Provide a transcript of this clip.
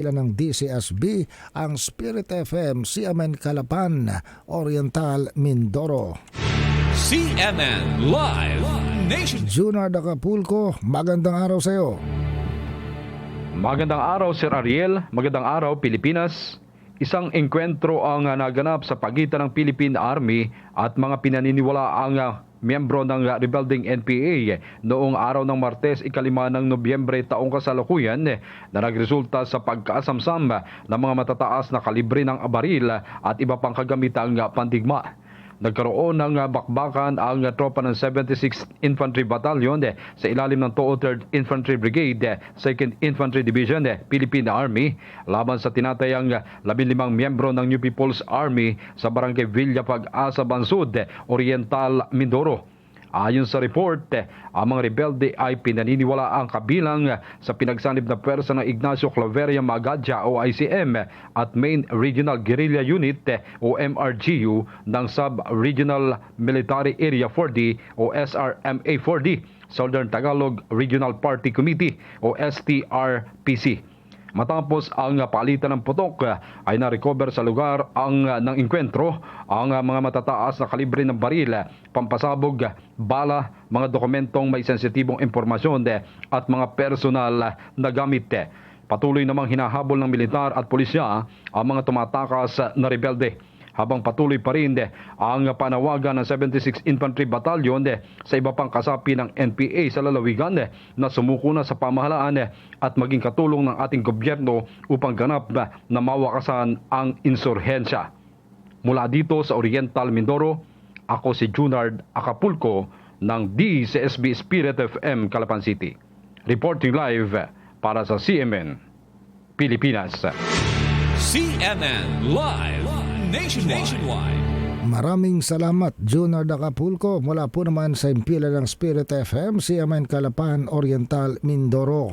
Ilan ng DCSB ang Spirit FM CMN Calapan, Oriental, Mindoro. CNN Live Nation. Junard Acapulco, magandang araw sa iyo. Magandang araw Sir Ariel, magandang araw Pilipinas. Isang engkwentro ang naganap sa pagitan ng Philippine Army at mga pinaniniwala ang ah, miyembro ng rebuilding NPA noong araw ng Martes ikalima ng Nobyembre taong kasalukuyan na nagresulta sa pagkaasamsam ng mga matataas na kalibre ng baril ah, at iba pang kagamitang pandigma. Nagkaroon ng ah, bakbakan ang ah, tropa ng 76th Infantry Battalion eh, sa ilalim ng 203rd Infantry Brigade, eh, 2nd Infantry Division, eh, Philippine Army, laban sa tinatayang ah, 15 miyembro ng New People's Army sa barangay Villa Pag-asa Bansud, eh, Oriental, Mindoro. Ayon sa report, ang mga rebelde ay pinaniniwala ang kabilang sa pinagsanib na pwersa ng Ignacio Claveria Magadja o ICM at Main Regional Guerrilla Unit o MRGU ng Sub-Regional Military Area 4D o SRMA 4D, Southern Tagalog Regional Party Committee o STRPC. Matapos ang palitan ng putok uh, ay na-recover sa lugar ang uh, ng inkwentro ang uh, mga matataas na kalibre ng baril, pampasabog, bala, mga dokumentong may sensitibong impormasyon at mga personal na gamit. Patuloy namang hinahabol ng militar at pulisya ang mga tumatakas na rebelde habang patuloy pa rin eh, ang panawagan ng 76 Infantry Battalion eh, sa iba pang kasapi ng NPA sa lalawigan eh, na sumuko na sa pamahalaan at maging katulong ng ating gobyerno upang ganap na mawakasan ang insurhensya. Mula dito sa Oriental Mindoro, ako si Junard Acapulco ng DCSB Spirit FM Calapan City. Reporting live para sa CMN Pilipinas. CNN Live Nation Nationwide. Maraming salamat, Junard Acapulco. Mula po naman sa impila ng Spirit FM, CMN Calapan, Oriental, Mindoro.